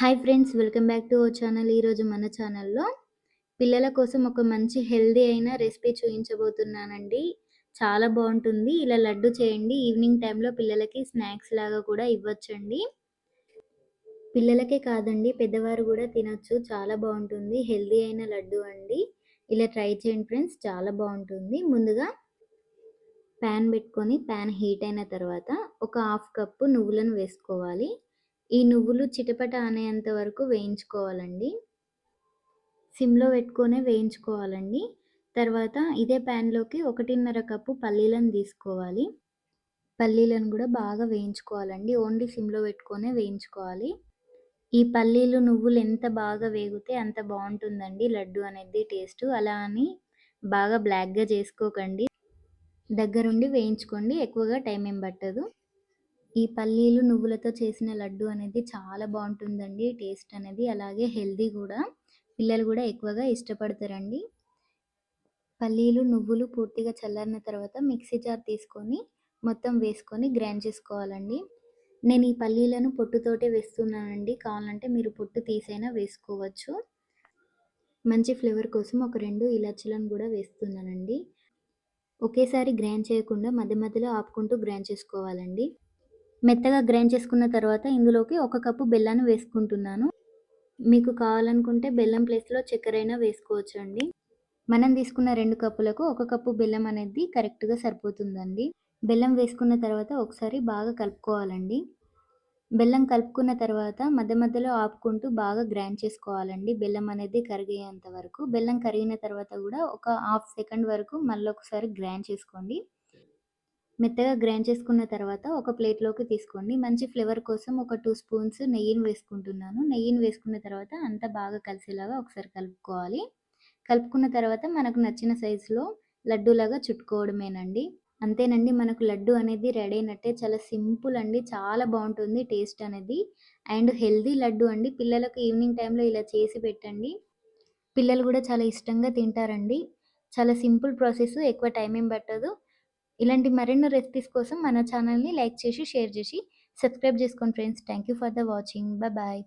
Hi friends welcome back to our channel. ఈరోజు మన ఛానల్లో పిల్లల కోసం ఒక మంచి హెల్దీ అయిన రెసిపీ చూపించబోతున్నానండి చాలా బాగుంటుంది. ఇలా లడ్డు చేయండి. ఈవినింగ్ టైంలో పిల్లలకి స్నాక్స్ లాగా కూడా ఇవ్వచ్చండి. పిల్లలకే కాదండి పెద్దవారు కూడా తినొచ్చు. చాలా బాగుంటుంది. హెల్దీ అయిన లడ్డు అండి. ఇలా ట్రై చేయండి ఫ్రెండ్స్. చాలా బాగుంటుంది. ముందుగా ప్యాన్ పెట్టుకొని ప్యాన్ హీట్ అయిన తర్వాత ఒక హాఫ్ కప్పు నువ్వులను వేసుకోవాలి. ఈ నువ్వులు చిటపట అనేంత వరకు వేయించుకోవాలండి. సిమ్లో పెట్టుకొనే వేయించుకోవాలండి. తర్వాత ఇదే ప్యాన్లోకి ఒకటిన్నర కప్పు పల్లీలను తీసుకోవాలి. పల్లీలను కూడా బాగా వేయించుకోవాలండి. ఓన్లీ సిమ్లో పెట్టుకొనే వేయించుకోవాలి. ఈ పల్లీలు నువ్వులు ఎంత బాగా వేగితే అంత బాగుంటుందండి. లడ్డు అనేది టేస్ట్. అలా అని బాగా బ్లాక్గా చేసుకోకండి. దగ్గరుండి వేయించుకోండి. ఎక్కువగా టైం ఏం పట్టదు. ఈ పల్లీలు నువ్వులతో చేసిన లడ్డు అనేది చాలా బాగుంటుందండి టేస్ట్ అనేది. అలాగే హెల్దీ కూడా. పిల్లలు కూడా ఎక్కువగా ఇష్టపడతారండి. పల్లీలు నువ్వులు పూర్తిగా చల్లారిన తర్వాత మిక్సీ జార్ తీసుకొని మొత్తం వేసుకొని గ్రైండ్ చేసుకోవాలండి. నేను ఈ పల్లీలను పొట్టుతోటే వేస్తున్నానండి. కావాలంటే మీరు పొట్టు తీసైనా వేసుకోవచ్చు. మంచి ఫ్లేవర్ కోసం ఒక రెండు ఇలాచీలను కూడా వేస్తున్నానండి. ఒకేసారి గ్రైండ్ చేయకుండా మధ్య మధ్యలో ఆపుకుంటూ గ్రైండ్ చేసుకోవాలండి. మెత్తగా గ్రైండ్ చేసుకున్న తర్వాత ఇందులోకి ఒక కప్పు బెల్లాన్ని వేసుకుంటున్నాను. మీకు కావాలనుకుంటే బెల్లం ప్లేస్లో చక్కెర అయినా వేసుకోవచ్చు అండి మనం తీసుకున్న రెండు కప్పులకు ఒక కప్పు బెల్లం అనేది కరెక్ట్గా సరిపోతుందండి. బెల్లం వేసుకున్న తర్వాత ఒకసారి బాగా కలుపుకోవాలండి. బెల్లం కలుపుకున్న తర్వాత మధ్య మధ్యలో ఆపుకుంటూ బాగా గ్రైండ్ చేసుకోవాలండి. బెల్లం అనేది కరిగేంత వరకు. బెల్లం కరిగిన తర్వాత కూడా ఒక హాఫ్ సెకండ్ వరకు మళ్ళీ ఒకసారి గ్రైండ్ చేసుకోండి. మెత్తగా గ్రైండ్ చేసుకున్న తర్వాత ఒక ప్లేట్లోకి తీసుకోండి. మంచి ఫ్లేవర్ కోసం ఒక టూ స్పూన్స్ నెయ్యిని వేసుకుంటున్నాను. నెయ్యిని వేసుకున్న తర్వాత అంతా బాగా కలిసేలాగా ఒకసారి కలుపుకోవాలి. కలుపుకున్న తర్వాత మనకు నచ్చిన సైజులో లడ్డూలాగా చుట్టుకోవడమేనండి. అంతేనండి మనకు లడ్డు అనేది రెడీ అయినట్టే చాలా సింపుల్ అండి చాలా బాగుంటుంది టేస్ట్ అనేది. అండ్ హెల్దీ లడ్డు అండి పిల్లలకు ఈవినింగ్ టైంలో ఇలా చేసి పెట్టండి. పిల్లలు కూడా చాలా ఇష్టంగా తింటారండి. చాలా సింపుల్ ప్రాసెస్ ఎక్కువ టైం ఏం పట్టదు. ఇలాంటి మరెన్నో రెసిపీస్ కోసం మన ఛానల్ని లైక్ చేసి షేర్ చేసి సబ్స్క్రైబ్ చేసుకోండి friends. Thank you for the watching. Bye bye.